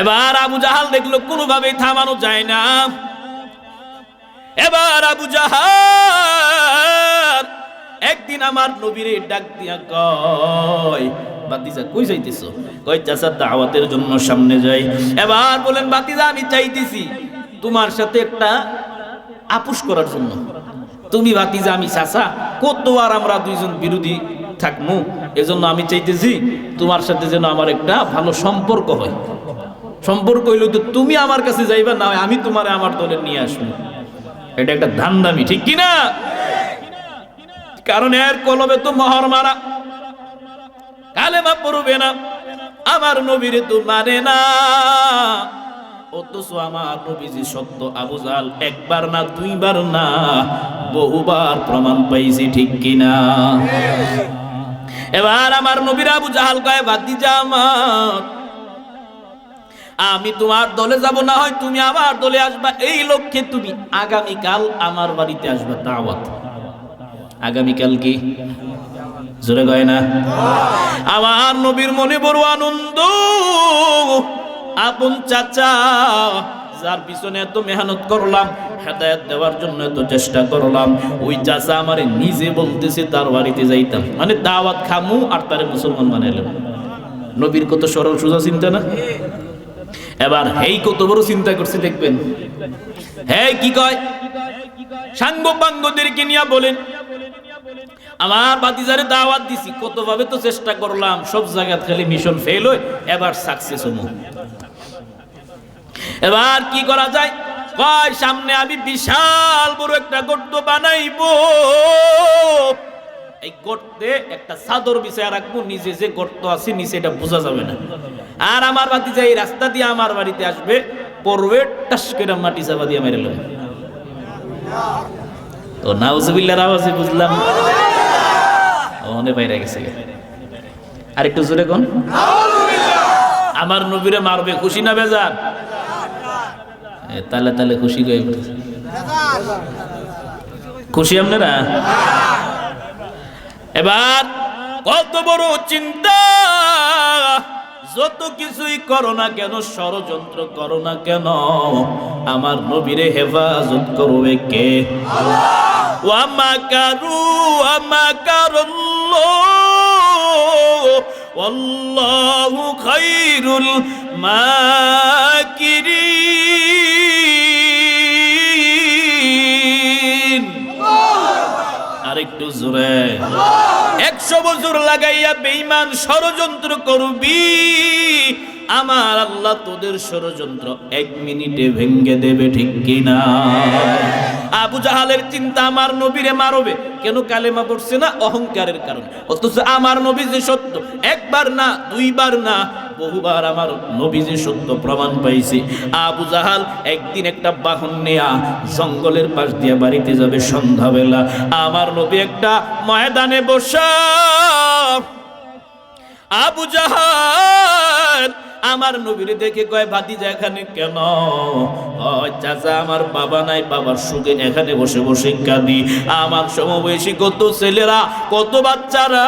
এবার আবু জাহাল দেখল কোনোভাবেই থামানো যায় না। এবার আবু জাহাল একদিন আমার নবীরে ডাক দিয়া কয় বাতিজা কই যাইতেছো? কয়, চাচা, দাওয়াতের জন্য সামনে যাই। এবার বলেন বাতিজা আমি চাইতেছি তোমার সাথে একটা আপুস করার জন্য। তুমি বাতিজা আমি চাচা, কত আর আমরা দুইজন বিরোধী থাকব এজন্য আমি চাইতেছি তোমার সাথে যেন আমার একটা ভালো সম্পর্ক হয়। সম্পর্ক হইল তো তুমি আমার কাছে যাইবা, না আমি তোমারে আমার দলে নিয়ে আসব। এটা একটা ধান্দামি, ঠিক কি না কারণ এর কলবে তো মহর মারা, কালেমা পড়বে না, আমার নবীরে তো মানে না। অথচ আমার না পাইছি, ঠিক কিনা? এবার আমার নবীর আবু জাহাল কয় বাদি আমার আমি তোমার দলে যাব, না হয় তুমি আমার দলে আসবা। এই লক্ষ্যে তুমি আগামীকাল আমার বাড়িতে আসবা, দাওয়াত। আগামীকাল কি? জোরে গয় না? আমার নবীর মনে বড় আনন্দ। আপন চাচা, যার পিছনে এত মেহনত করলাম, হেদায়ত দেওয়ার জন্য এত চেষ্টা করলাম, ওই চাচা আমারে নিজে বলতেছে, তার বাড়িতে যাইতাম। মানে দাওয়াত খামু আর তারে মুসলমান বানাইলাম। নবীর কত সরল, সোজা চিন্তা না? এবার হেই কত বড় চিন্তা করছে দেখবেন। হ্যাঁ কি কয়? সাঙ্গ পাঙ্গদেরকে নিয়ে বলেন। আমার বাতিজারে দাওয়াত দিছি, কতভাবে তো চেষ্টা করলাম, সব জায়গায় খালি মিশন ফেল হয়, এবার সাকসেস হমু এবার কি করা যায়? কয়, সামনে আমি বিশাল বড় একটা গর্ত বানাইবো। এই গর্তে একটা চাদর বিছায় রাখব, নিজে যে গর্ত আছে, নিচে এটা বোঝা যাবে না। আর আমার বাতি এই রাস্তা দিয়ে আমার বাড়িতে আসবে, পড়বে টাস করে মাটি চাপা দিয়ে মেরে লবে তো নাউজুবিল্লাহর আওয়াজে বুঝলাম। অনে বাইরে গেছে আর একটু জোরে কোন? আমার নবীরে মারবে, খুশি না বেজার? তালে তালে খুশি পড়েছে। খুশি আপনারা? এবার কত বড় চিন্তা। যত কিছুই করো না কেন, ষড়যন্ত্র করো না কেন, আমার নবীরে হেফাজত করবে কে? ওয়ামাকারু ওয়ামাকারুল্লাহ ওয়াল্লাহু খায়রুল মাকিরিন। আরেকটু জোরে। একশো বছর লাগাইয়া বেইমান ষড়যন্ত্র করবি। আমার আল্লাহ তোদের ষড়যন্ত্র এক মিনিটে ভেঙ্গে দেবে ঠিক কিনা? আবু জাহালের চিন্তা আমার নবীরে মারবে। কেন কালেমা পড়ছে না? অহংকারের কারণে। অথচ আমার নবী যে সত্য, একবার না, দুইবার না, বহুবার আমার নবী যে সত্য প্রমাণ পাইছে। আবু জাহাল একদিন একটা বাহন নেয়া জঙ্গলের পাশ দিয়ে বাড়িতে যাবে সন্ধ্যাবেলা। আমার নবী একটা ময়দানে বসা। আবু জাহাল আমার নবীর দেখে কয়, ভাতিজা, এখানে কেন? চাচা, আমার বাবা নাই, বাবার সুখে এখানে বসে বসে কাঁদি। আমার সমবয়সী কত ছেলেরা, কত বাচ্চারা,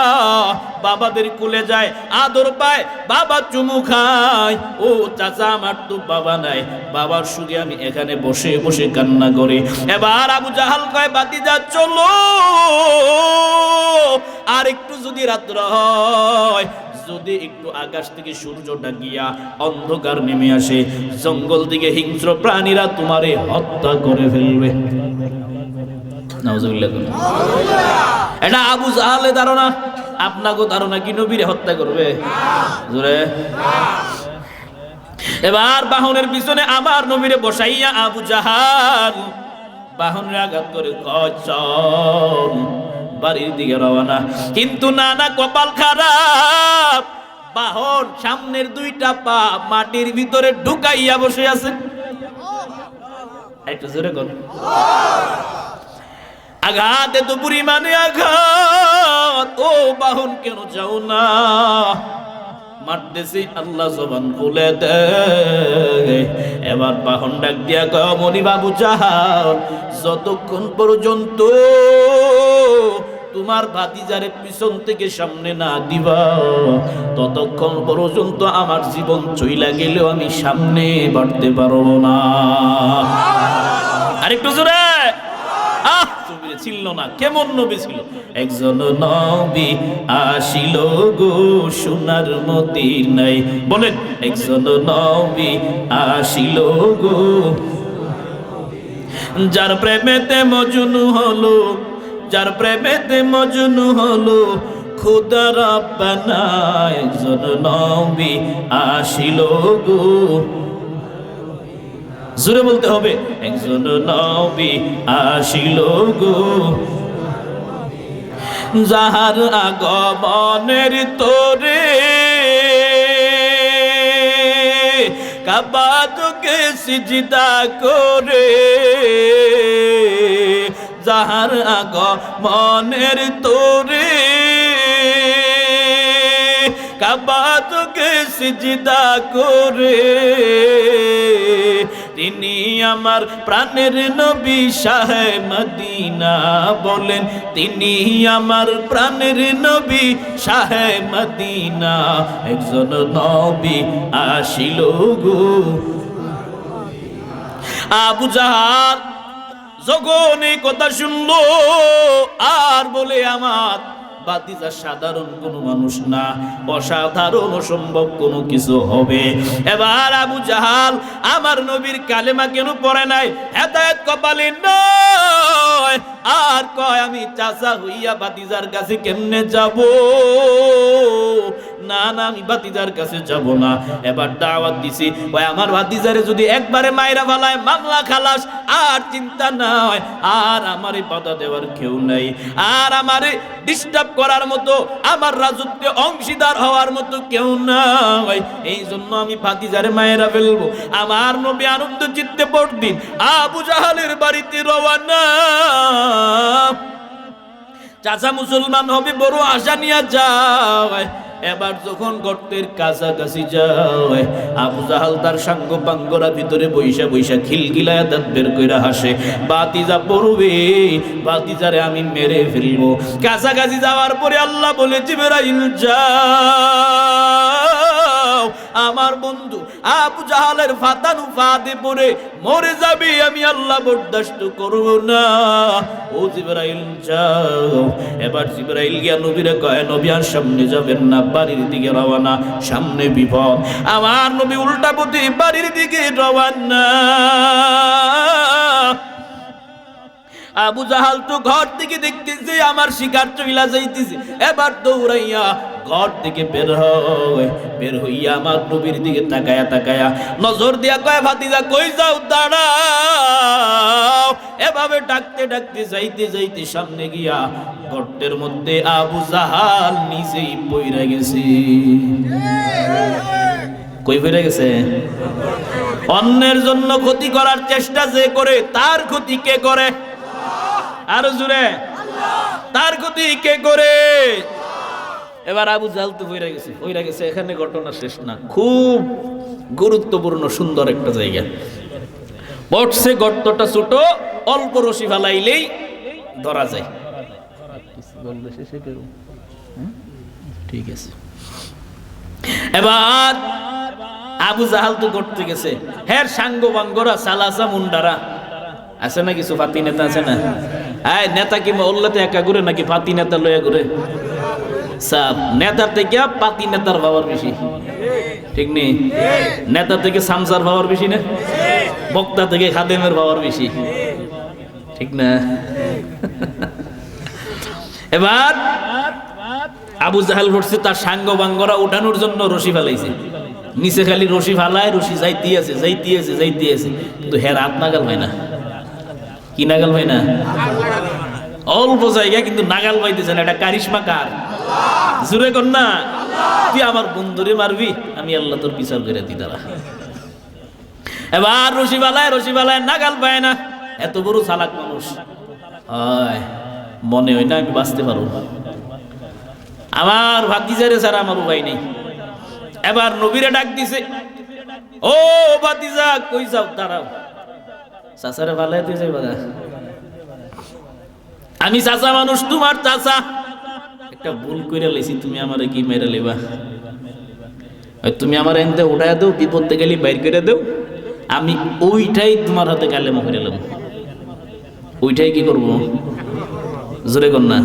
বাবাদের কুলে যায়, আদর পায়, বাবা চুমু খায়। ও, চাচা, আমার তো বাবা নাই, বাবার সুখে আমি এখানে বসে বসে কান্না করি। এবার আবু জাহাল কয় বাতিজা চলো। আর একটু যদি রাত্র হয় যদি একটু আকাশ থেকে সূর্যটা গিয়া অন্ধকার নেমে আসে, জঙ্গল থেকে হিংস্র প্রাণীরা তোমারে হত্যা করে ফেলবে। এটা আবু জাহালে ধারণা। আপনাকে ধারণা কি নবীরে হত্যা করবে? জোরে। এবার বাহনের পিছনে আমার নবীরে বসাইয়া আবু জাহাল বাহনের আঘাত করে কয়, চল। বাড়ির দিকে রওনা। কিন্তু না না কপাল খারাপ। বাহন সামনের দুইটা পা মাটির ভিতরে ঢুকাইয়া বসে আছে। একটু জোরে কর আঘাতে তো পরিমাণে আঘাত। ও বাহন, কেন যাও না? মারতেছি আল্লাহ জবান খুলে দে। এবার বাহন ডাক দিয়া কয় মনি বাবু চাহাও, যতক্ষণ পর্যন্ত তোমার ভাতিজারে পিছন থেকে সামনে না দিবা। ততক্ষণ পর্যন্ত আমার জীবন চইলা গেলেও আমি সামনে বাড়তে পারব না। আরেকটু জোরে। আহ তুমি ছিল না কেমন নবী ছিল? একজন নবী আসিল গো সোনার মদিনাই বলেন একজন নবী আসিল গো। যার প্রেমেতে মজনু হলো যার প্রেমেতে মজনু হলো, খুদা রাব্বানা একজন নবী গো। জোরে বলতে হবে, একজন নবী আসিল গো। যাহার আগমনের তোরে কাবাতুকে সিজদা করে যাহার আগমনের তোরে। কাবাতুকে সিজদা করে। তিনি আমার প্রাণের নবী শাহে মদিনা বলেন, তিনি আমার প্রাণের নবী শাহে মদিনা। একজন নবী আসিল গো। আবু জাহাল এই কথা শুনলো, আর বলে আমার সাধারণ কোন মানুষ না, অসাধারণ অসম্ভব কোনো কিছু হবে। এবার আবু জাহাল আমার নবীর কালেমা কেন পড়ে নাই? হেদায়ত কপালে নয়। আর কয়, আমি চাচা হইয়া বাতিজার কাছে কেমনে যাব? না না, আমি বাতিজার কাছে যাব না। এবার দাওয়াত দিছি, ওই আমার বাতিজারে যদি একবারে মায়েরা ফালায়, মামলা খালাস, আর চিন্তা নাই আর আমারে বাধা দেওয়ার কেউ নাই। আর আমারে ডিস্টার্ব করার মতো, আমার রাজত্বে অংশীদার হওয়ার মতো কেউ নাই। এই জন্য আমি ভাতিজারে মায়েরা ফেলব। আমার নবী আনন্দ চিত্তে পরদিন আবু জাহালের বাড়িতে রওয়ানা। চাচা মুসলমান হবে, বড় আশা নিয়ে যায় এবার যখন গর্তের কাছাকাছি যায় আবু জাহাল তার সাঙ্গ পাঙ্গরা ভিতরে বৈশা বৈশা খিলগিলায় দাঁত বের কইরা হাসে, বাতিজা পড়বে, বাতিজারে আমি মেরে ফেলব। কাছাকাছি যাওয়ার পরে আল্লাহ বলে, জিবরাইল যাও আমার বন্ধু আবু জাহালের ফাতানু ফাদে পড়ে মরে যাবে, আমি আল্লাহ বরদাস্ত করব না। ও জিবরাইল, যাও। এবার জিবরাইল গিয়া নবীরে কয়, নবী আর সামনে যাবেন না, বাড়ির দিকে রওয়ানা সামনে বিপদ। আমার নবী উল্টা পথে বাড়ির দিকে রওয়ানা। আবু জাহাল তো ঘর থেকে দেখতেছে, আমার শিকার চইলা যাইতেছে। এবার দৌড়াইয়া ঘর থেকে বের হয় বের হইয়া আমার নবীর দিকে তাকায়া তাকায়া নজর দিয়া কয়, ভাতিজা, কই যাও, দাঁড়াও। এভাবে ডাকতে ডাকতে, যাইতে যাইতে সামনে গিয়া গর্তের মধ্যে আবু জাহাল নিজেই পইরা গেছে। কই পইরা গেছে? অন্যের জন্য ক্ষতি করার চেষ্টা যে করে, তার ক্ষতি কে করে? আরও জুড়ে তার ক্ষতি কে করে? এবার আবু জাল তো হইরা গেছে হইরা গেছে, এখানে ঘটনা শেষ না। খুব গুরুত্বপূর্ণ, সুন্দর একটা জায়গা। পড়ছে গর্তটা ছোট, অল্প রশি ফালাইলেই ধরা যায়। ঠিক আছে। এবার আবু জাহাল তো করতে গেছে। হ্যাঁ সাঙ্গ বাঙ্গরা সালাসা মুন্ডারা। আছে না কিছু ফাতি নেতা আছে না? হ্যাঁ নেতা কি মহল্লাতে একা ঘুরে নাকি ফাতি নেতা লয়া ঘুরে? নেতার থেকে পাতি নেতার ভাবার বেশি। ঠিক নেই? নেতা থেকে সামসার ভাবার বেশি না? বক্তা থেকে খাদেমের ভাবার বেশি। ঠিক না? এবার আবু জাহাল করছে তার সাঙ্গ বাঙ্গরা উঠানোর জন্য রশি ফেলাইছে। নিচে খালি রশি ফালায়, রশি যাইতে আছে যাইতে আছে যাইতে আছে। কিন্তু হের হাত নাগাল হয় না। কি নাগাল হয় না? অল্প জায়গা কিন্তু নাগাল পাইতেছে না এটা কারিশমা কার? জুড়ে কর না। তুই আমার বন্ধুরে মারবি, আমি আল্লাহ তোর বিচার করে দি তারা এবার রশি বালায় রশি বালায় নাগাল পায় না। এত বড় চালাক মানুষ। মনে হয় না আমি বাঁচতে পারব। আমার ভাতিজারে ছাড়া আমার উপায় নেই। এবার নবীরে ডাক দিছে, ও ভাতিজা, কই যাও, দাঁড়াও। চাচারে ভালো তুই যাই বাদা আমি চাচা মানুষ, তোমার চাচা। একটা ভুল করে লেছি তুমি আমারে কি মেরে লেবা তুমি আমার এনতে উঠায় দেও বিপদে গেলি বাইর করে দেও। আমি ওইটাই তোমার হাতে কালে মুখে এলাম ওইটাই কি করব? জোরে না।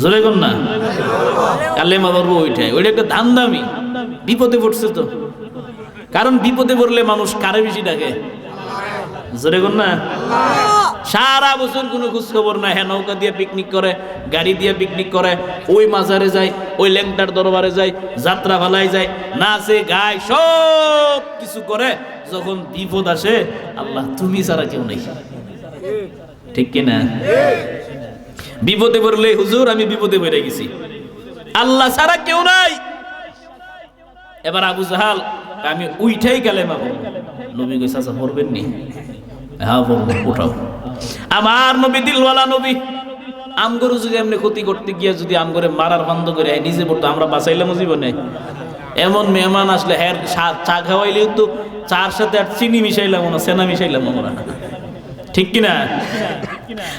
জোরে কর না। কালেমা করব ওইটাই। ওইটা একটা দাম দামি বিপদে পড়ছে তো। কারণ বিপদে পড়লে মানুষ কারে বেশি ডাকে? জোরে না। সারা বছর কোনো খোঁজ খবর নাই। হ্যাঁ নৌকা দিয়ে পিকনিক করে, গাড়ি দিয়ে পিকনিক করে, ওই মাজারে যায়, ওই ল্যাংটার দরবারে যায়, যাত্রা ভালাই যায়, নাচে, গায়, সব কিছু করে। যখন বিপদ আসে, আল্লাহ, তুমি ছাড়া কেউ নেই। ঠিক কিনা বিপদে পড়লে, হুজুর, আমি বিপদে পড়ে গেছি। আল্লাহ ছাড়া কেউ নাই। এবার আবু জাহাল, আমি উইঠাই গেলে মা নবী কইসা আচ্ছা পড়বেন নি হ্যাঁ পড়ব, উঠাও। আমার নবী, দিলওয়ালা নবী আমগরু যদি এমনি ক্ষতি করতে গিয়ে যদি আমগরে মারার বন্ধ করে নিজে পড়তো, আমরা বাঁচাইলাম জীবনে। এমন মেহমান আসলে হ্যাঁ চা- খাওয়াইলেও তো চার সাথে আর চিনি মিশাইলাম না, সেনা মিশাইলাম আমরা ঠিক কিনা?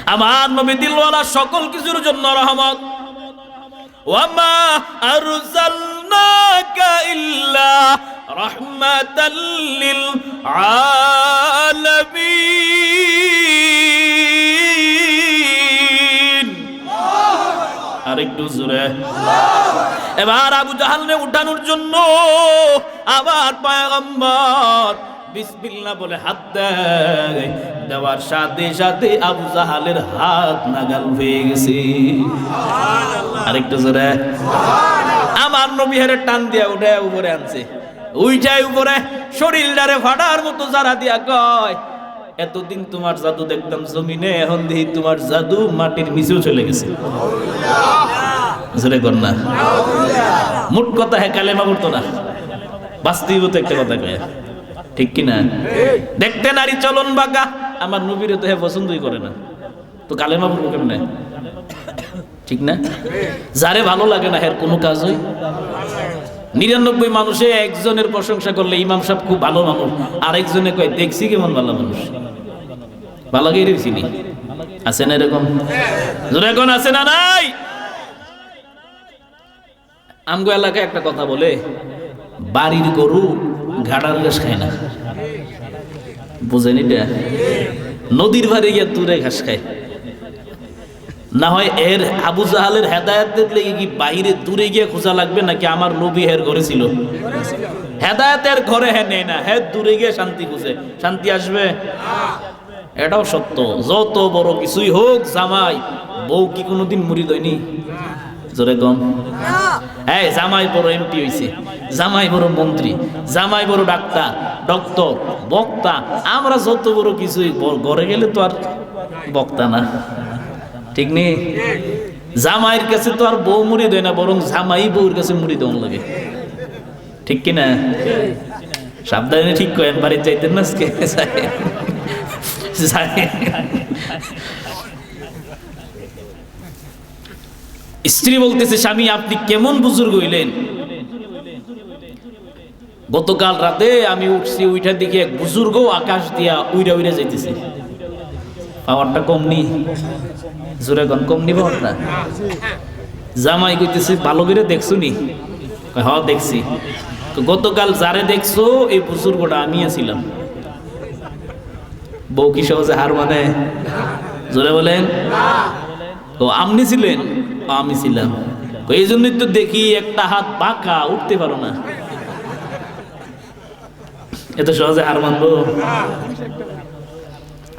আমার নবী, দিলওয়ালা সকল কিছুর জন্য রহমত। ওয়ামা আরসালনাকা আরেকটু জোরে। এবার আবু জাহালকে উঠানোর জন্য আবার পায়গম্বর বিসমিল্লাহ বলে হাত দেয়। দেওয়ার সাথে সাথে আবু জাহালের হাত নাগাল হয়ে গেছে। আরেকটু জোরে। আমার নবী হেরে টান দিয়া উঠে উপরে আনছে। উইটাই উপরে শরীরটারে ফাটার মতো যারা দিয়া কয় এতদিন তোমার জাদু দেখতাম জমিনে, এখন দেখি তোমার জাদু মাটির নিচেও চলে গেছে। না। মোট কথা হ্যাঁ কালেমা করতো না। বাস্তবিকতা একটা কথা কয়। ঠিক কি না? দেখতে নারী চলন বাঁকা, আমার নবীরে তো হ্যাঁ পছন্দই করে না। তো কালেমা পড়ব কেমনে? ঠিক না? যারে ভালো লাগে না এর কোনো কাজই নিরানব্বই মানুষে একজনের প্রশংসা করলে ইমাম সাহেব খুব ভালো মানুষ। আরেকজনে কয়, দেখছি কেমন ভালো মানুষ। ভালো গেলে চিনি? আছে না এরকম? এখন আছে না নাই? আমগো এলাকায় একটা কথা বলে, বাড়ির গরু ঘাড়ার ঘাস খায় না। বুঝেন নদীর ভারে গিয়ে দূরে ঘাস খায়। না হয় এর আবু জাহালের হেদায়তের লেগে কি বাইরে দূরে গিয়ে খোঁজা লাগবে নাকি আমার নবী হের ঘরে ছিল? হেদায়তের ঘরে হ্যাঁ নেই না হ্যাঁ দূরে গিয়ে শান্তি খুঁজে। শান্তি আসবে? এটাও সত্য। যত বড় কিছুই হোক, জামাই, বউ কি কোনোদিন মুড়ি দইনি জোরে গম হ্যাঁ জামাই বড় এমপি হইছে, জামাই বড় মন্ত্রী, জামাই বড় ডাক্তার, ডক্টর, বক্তা। আমরা যত বড় কিছুই, ঘরে গেলে তো আর বক্তা না। ঠিক নেই? জামাইয়ের কাছে তো আর বউ মুড়ি দেয় না, বরং জামাই বউর কাছে মুড়ি দেওয়ার লাগে। ঠিক কিনা? সাবধানে ঠিক করেন, বাড়ির যাইতেন না আজকে? স্ত্রী বলতেছে, স্বামী, আপনি কেমন বুজুর্গ হইলেন? গতকাল রাতে আমি উঠছি উইটার দিকে এক বুজুর্গ আকাশ দিয়া উইরা উইরা যাইতেছে। পাওয়ারটা কম নি। জোরে কম কম নি পাওয়ারটা। জামাই কইতেছে ভালো করে দেখছ নি? কয়, হ্যাঁ দেখছি। গতকাল যারে দেখছ এই বুজুর্গটা আমি ছিলাম। বউ কি সহজে হার মানে? জোরে বলেন। ও আপনি ছিলেন? আমি ছিলাম। এই জন্যই তো দেখি একটা হাত পাকা উঠতে পারো না। এত সহজে হার মানবো।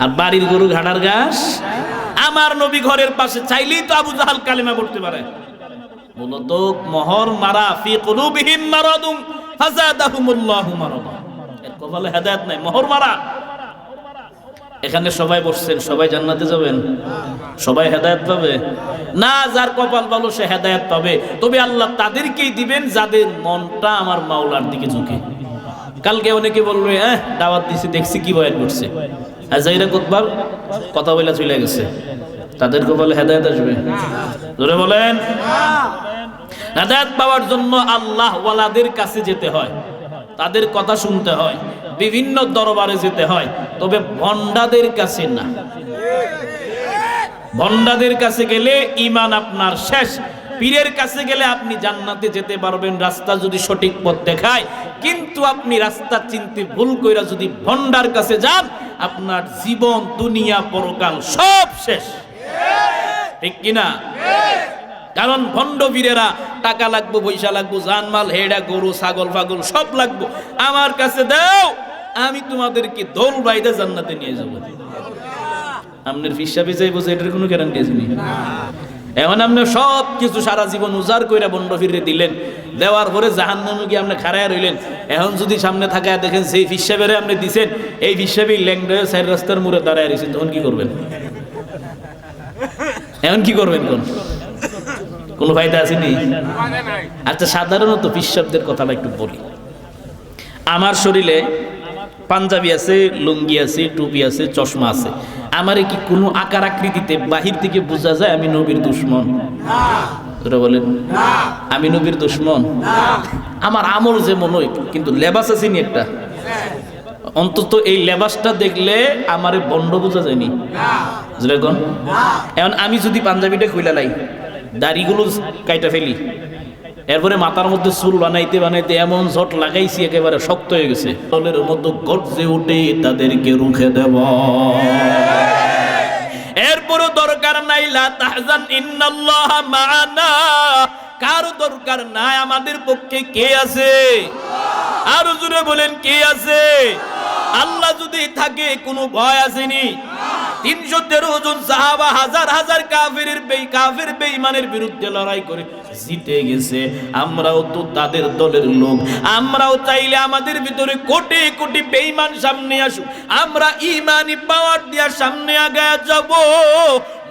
আর বাড়ির গরু, ঘাড়ার ঘাস? আমার নবী ঘরের পাশে চাইলেই তো আবু জাহাল কালিমা করতে পারে। মূলত মহর, মারা, ফি কুলুবিহিম মারাদুম ফাজাদাহুমুল্লাহু মারাদা। এর কপালে হেদায়েত নাই, মহর, মারা। এখানে সবাই বসছেন, সবাই জান্নাতে যাবেন, সবাই হেদায়েত পাবে। না, যার কপাল ভালো, সে হেদায়েত পাবে। তবে আল্লাহ তাদেরকেই দিবেন যাদের মনটা আমার মাওলার দিকে ঝুঁকে। কালকে অনেকে বলবে হ্যাঁ দাওয়াত দিছি, দেখছি কি বয়ান করছে। আর যাইরা কোতবার কথা বলে চলে গেছে। তাদেরকে কপালে হেদায়েত আসবে। ধরে বলেন। হেদায়েত পাওয়ার জন্য আল্লাহ ওয়ালাদের কাছে যেতে হয়, তাদের কথা শুনতে হয়, বিভিন্ন দরবারে যেতে হয়, তবে ভণ্ডাদের কাছে না। ভণ্ডাদের কাছে গেলে ইমান আপনার শেষ। পীরের কাছে গেলে আপনি জান্নাতে যেতে পারবেন, রাস্তা যদি সঠিক পথ দেখায়। কিন্তু আপনি রাস্তা চিনতে ভুল কইরা যদি ভণ্ডার কাছে যান, আপনার জীবন, দুনিয়া, পরকাল সব শেষ। ঠিক কিনা? কারণ ভণ্ড বীরেরা টাকা লাগবো, পয়সা লাগবো, জানমাল, হেডা, গরু, ছাগল, ফাগল সব লাগবো। আমার কাছে দাও, আমি তোমাদেরকে দোল বাইদে জান্নাতে নিয়ে যাব। আপনার হিসাবে যাইবো যে এটার কোনো গ্যারান্টি আছে নি? এখন আপনি সব কিছু সারা জীবন উজাড় কইরা বন্ড ফিরে দিলেন, দেওয়ার পরে জাহান নামে গিয়ে আপনি খাড়ায় রইলেন। এখন যদি সামনে থাকে আর দেখেন সেই হিসাবে আপনি দিছেন, এই হিসাবেই ল্যাংডয়ে সাইড রাস্তার মুড়ে দাঁড়ায় রয়েছেন তখন কি করবেন? এখন কি করবেন কোন? কোনো ফায়দা আসেনি আচ্ছা সাধারণত পিসাবদের কথাটা একটু বলি। আমার শরীরে পাঞ্জাবি আছে, লুঙ্গি আছে, টুপি আছে, চশমা আছে। আমার কি কোনো আকার আকৃতিতে বাহির থেকে বোঝা যায় আমি নবীর দুশ্মন? বলেন, আমি নবীর দুশ্মন? আমার আমল যেমন ওই কিন্তু লেবাস আছে নি একটা। অন্তত এই লেবাসটা দেখলে আমারে বন্ড বোঝা যায়নি। এখন আমি যদি পাঞ্জাবিটা খুলে লাই, দাড়িগুলো কাইটা ফেলি। এরপরে মাথার মধ্যে চুল বানাইতে বানাইতে এমন ঝট লাগাইছি, একেবারে শক্ত হয়ে গেছে। দলের মতো গর্জে উঠে তাদেরকে রুখে দেব। এরপরও দরকার নাই ইন্নাল্লাহ মাআনা কারও দরকার নাই, আমাদের পক্ষে কে আছে? আরও জুড়ে বলেন, কে আছে? আল্লাহ যদি থাকে, কোনো ভয় আসেনি। তিনশো তেরো জন সাহাবা হাজার হাজার কাফির বেই কাফির বেইমানের বিরুদ্ধে লড়াই করে জিতে গেছে। আমরাও তো তাদের দলের লোক। আমরাও চাইলে আমাদের ভিতরে কোটি কোটি বেইমান সামনে আসুক। আমরা ইমানি পাওয়ার দিয়া সামনে আগায় যাব।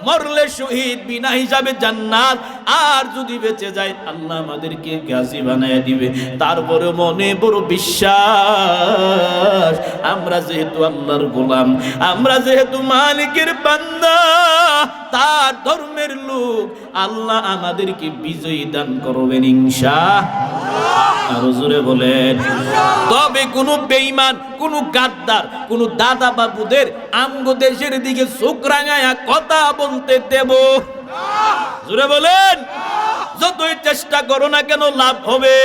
মরলে শহীদ বিনা হিসাবে জান্নাত। আর যদি বেঁচে যায় আল্লাহ আমাদেরকে গাজী বানায় দিবে। তারপরে মনে বড় বিশ্বাস আমরা যেহেতু আল্লাহর গোলাম আমরা যেহেতু মালিকের বান্দা তার ধর্মের লোক আল্লাহ আমাদেরকে বিজয়ী দান করবেন ইনশা আরও জোরে বলেন। তবে কোন বেঈমান কোন গাদ্দার, কোনো দাদা বাবুদের আমগো দেশের দিকে চোখ রাঙায়া কথা বলতে দেব। জোরে বলেন, যতই চেষ্টা করো না কেন লাভ হবে।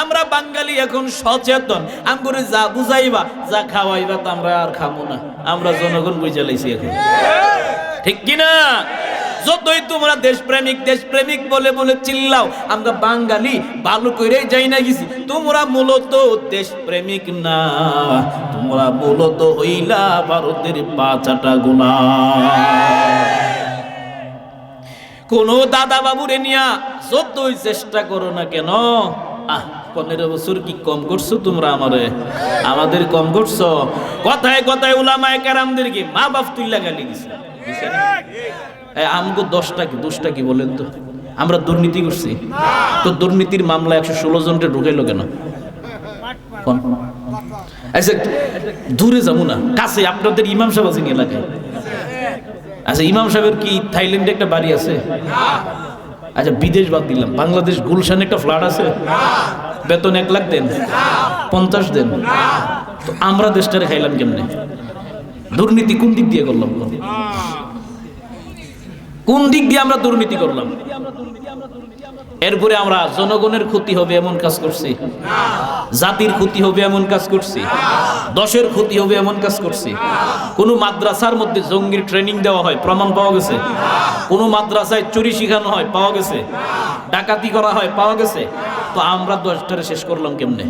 আমরা বাঙালি এখন সচেতন আমগরে যা বুঝাইবা, যা খাওয়াইবা তা আমরা আর খাব না। আমরা জনগণ বুঝে লাইছি এখন। ঠিক কিনা? যতই তোমরা দেশপ্রেমিক দেশপ্রেমিক বলে বলে চিল্লাও, আমরা বাঙালি, ভালো করে যাই না গেছি। তোমরা মূলত দেশপ্রেমিক না, তোমরা মূলত হইলা ভারতের পাচাটা গুলা কোন দাদা বাবুরে নিয়া যতই চেষ্টা করো না কেন, আহ, পনেরো বছর কি কম করছ তোমরা আমারে? আমাদের কম করছ? কথায় কথায় উলামায় কারামদেরকে মা বাপ তুইলা গালি দিছে দিছে না? এই আমগো দশটা কি দোষটা কি বলেন তো? আমরা দুর্নীতি করছি। তো দুর্নীতির মামলা একশো ষোলো জনকে ঢুকাইলো কেন? আচ্ছা দূরে যাব না। কাছে, আপনাদের ইমাম সাহেব আছেন এলাকায়? আচ্ছা ইমাম সাহেবের কি থাইল্যান্ডে একটা বাড়ি আছে? আচ্ছা বিদেশ বাদ দিলাম। বাংলাদেশ গুলশানে একটা ফ্ল্যাট আছে? বেতন এক লাখ দেন। পঞ্চাশ দেন। তো আমরা দেশটারে খাইলাম কেমনে? দুর্নীতি কোন দিক দিয়ে করলাম? কোন দিক দিয়ে আমরা দুর্নীতি করলাম? এরপরে আমরা জনগণের ক্ষতি হবে এমন কাজ করছি। জাতির ক্ষতি হবে এমন কাজ করছি। দশের ক্ষতি হবে এমন কাজ করছি। কোন মাদ্রাসার মধ্যে জঙ্গির ট্রেনিং দেওয়া হয়, প্রমাণ পাওয়া গেছে? কোন মাদ্রাসায় চুরি শিখানো হয়, পাওয়া গেছে? ডাকাতি করা হয়, পাওয়া গেছে? তো আমরা দশটারে শেষ করলাম কেমনে?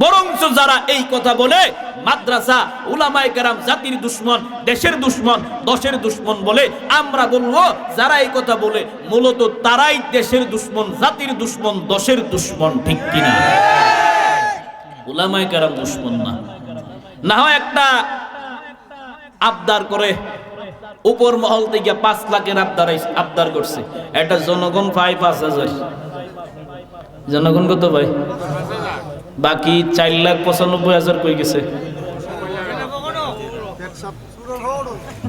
বরঞ্চ যারা এই কথা বলে, মাদ্রাসা, উলামায়ে কেরাম, জাতির দুশ্মন, দেশের দুশ্মন, দশের দুশ্মন বলে আমরা বলব, যারা এই কথা বলে, মূলত তারাই দেশের দুশ্মন, জাতির দুশ্মন, দশের দুশ্মন, ঠিক কিনা? উলামায়ে কেরাম দুশ্মন না। না হয় একটা আবদার করে, উপর মহল থেকে পাঁচ লাখের আবদার আবদার করছে। এটা জনগণ পায় পাঁচ হাজার জনগণ কত পায় বাকি চার লাখ পঁচানব্বই হাজার কই গেছে?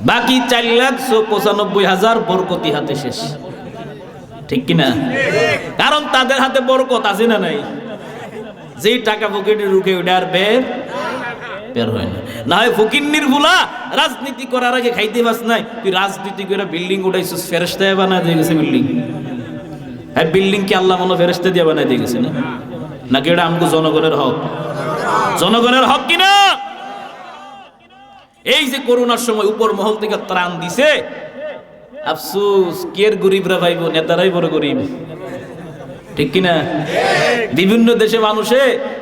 বাকি চার লাখ পঁচানব্বই হাজার বরকতি হাতে শেষ। ঠিক কিনা? কারণ তাদের হাতে বরকত আছে না নাই? যেই টাকা পকেটে রুখে আর বের বের হয় না। না হয় ফকিন্নির ভুলা রাজনীতি করার আগে খাইতে পাস নাই। তুই রাজনীতি করে বিল্ডিং উঠাইছিস ফেরেস্তায় বানায় দিয়ে গেছে বিল্ডিং। হ্যাঁ বিল্ডিং কি আল্লাহ মনে ফেরেস্তা দিয়ে বানায় দিয়ে গেছে না? নাকি এটা আমাকে জনগণের হক? জনগণের হক কিনা এই যে করোনার সময় উপর মহল থেকে ত্রাণ দিছে আফসুস কের গরিবরা ভাইব নেতারাই বড় গরিব। ঠিক কিনা? বিভিন্ন দেশে মানুষে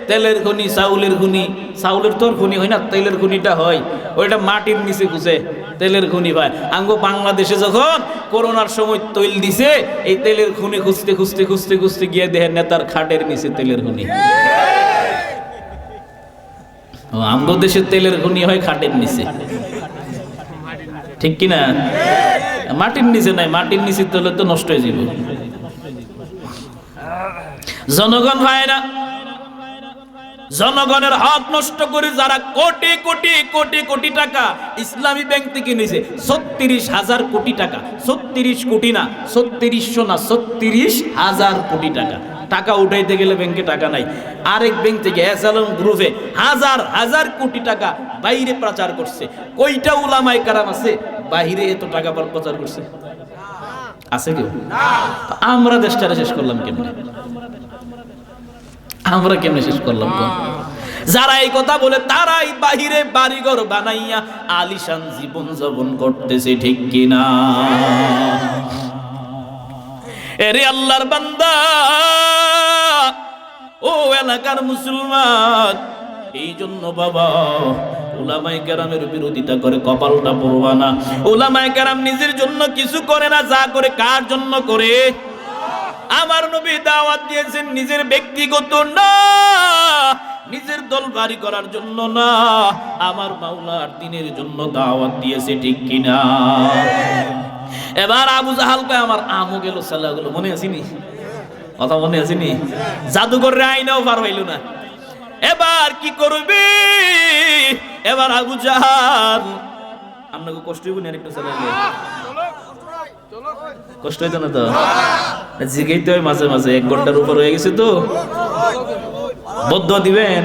তেলের খনি চাউলের খনি। চাউলের তোর খনি হয় না তেলের খনিটা হয়। ওইটা মাটির নিচে খুঁজে তেলের খনি ভাই আঙ্গো বাংলাদেশে যখন করোনার সময় তৈল দিছে এই তেলের খনি খুঁজতে খুঁজতে খুঁজতে খুঁজতে গিয়ে দেখে নেতার খাটের নিচে তেলের খনি। ও, আমগো দেশে তেলের খনি হয় খাটের নিচে। ঠিক কিনা? মাটির নিচে নাই মাটির নিচে তেলে তো নষ্ট হয়ে যাবে জনগণ ভাইরা জনগণের হক নষ্ট করে যারা কোটি কোটি কোটি কোটি টাকা ইসলামী ব্যাংক থেকে নিয়েছে, ছত্রিশ হাজার কোটি টাকা। ছত্রিশ কোটি না, ছত্রিশশো না, ছত্রিশ হাজার কোটি টাকা। টাকা উঠাইতে গেলে ব্যাংকে টাকা নাই। আরেক ব্যাংক থেকে এসালম গ্রুপে হাজার হাজার কোটি টাকা বাইরে প্রচার করছে। কইটা উলামাই কারাম আছে? বাইরে এত টাকা প্রচার করছে। আছে কেউ? আমরা দেশটারে শেষ করলাম কেমনে? আমরা কেমনে শেষ করলাম যারা এই কথা বলে তারাই বাহিরে বাড়িঘর বানাইয়া আলিশান জীবন যাপন করতেছে ঠিক কিনা? এরে আল্লাহর বান্দা ও এলাকার মুসলমান এই জন্য বাবা ওলামাই কেরামের বিরোধিতা করে কপালটা পড়বা না। ওলামাই কেরাম নিজের জন্য কিছু করে না যা করে কার জন্য করে? আমার নবী দাওয়াত দিয়েছেন নিজের ব্যক্তিগত না, নিজের দল বাড়ি করার জন্য না, আমার মাওলার দিনের জন্য দাওয়াত দিয়েছে, ঠিক কিনা? এবার আবু জাহাল কয়, আমার আমও গেল সাল্লাগুলো মনে আসেনি কথা মনে আসেনি জাদুঘর আইনাও পার হইল না। এবার কি করবি? এবার আবু জাহাল, আপনাকে কষ্ট হইব না একটু কষ্ট হইতো না তো? জিগাইতে হয় মাঝে মাঝে, এক ঘণ্টার উপর হয়ে গেছে তো। বদ্ধ দিবেন?